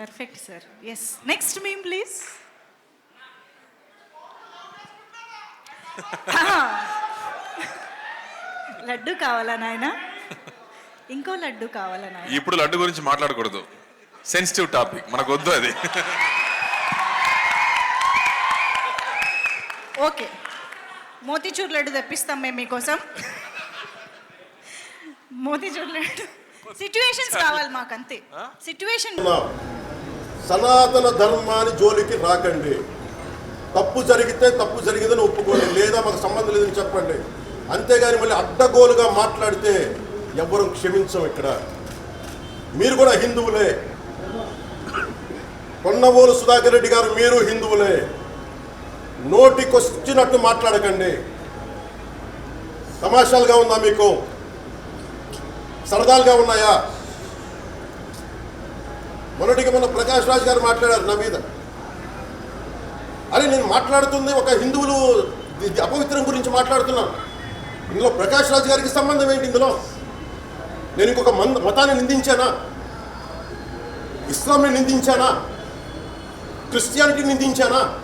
Perfect sir yes next meme please laddu కావాలా నాయన? ఇంకో లడ్డు కావాలా నాయన? ఇప్పుడు లడ్డు గురించి మాట్లాడకూడదు. సెన్సిటివ్ టాపిక్ మనకు వద్దు అది. ఓకే. మోతీచూర్ లడ్డు తెప్పిస్తాం మేము మీకోసం. మోతీచూర్ లడ్డు సిచ్యువేషన్స్ కావాలి మాకు అంతే సిచ్యువేషన్ సనాతన ధర్మాన్ని జోలికి రాకండి. తప్పు జరిగితే తప్పు జరిగిందని ఒప్పుకోండి. లేదా మాకు సంబంధం లేదని చెప్పండి. అంతేగాని మళ్ళీ అడ్డగోలుగా మాట్లాడితే ఎవ్వరూ క్షమించం ఇక్కడ. మీరు కూడా హిందువులే. కొన్నవోలు సుధాకర్ రెడ్డి గారు మీరు హిందువులే. నోటికొచ్చినట్టు మాట్లాడకండి. తమాషాలుగా ఉందా మీకు? సరదాలుగా ఉన్నాయా? మొన్నటికి మొన్న ప్రకాష్ రాజ్ గారు మాట్లాడారు నా మీద. అరే నేను మాట్లాడుతుంది ఒక హిందువులు అపవిత్రం గురించి మాట్లాడుతున్నాను. ఇందులో ప్రకాష్ రాజ్ గారికి సంబంధం ఏంటి ఇందులో? నేను ఇంకొక మంద మతాన్ని నిందించానా? ఇస్లాంని నిందించానా? Christianity నిందించానా?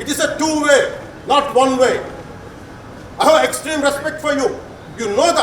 It is a two-way, not one-way. I have extreme respect for you. You know that.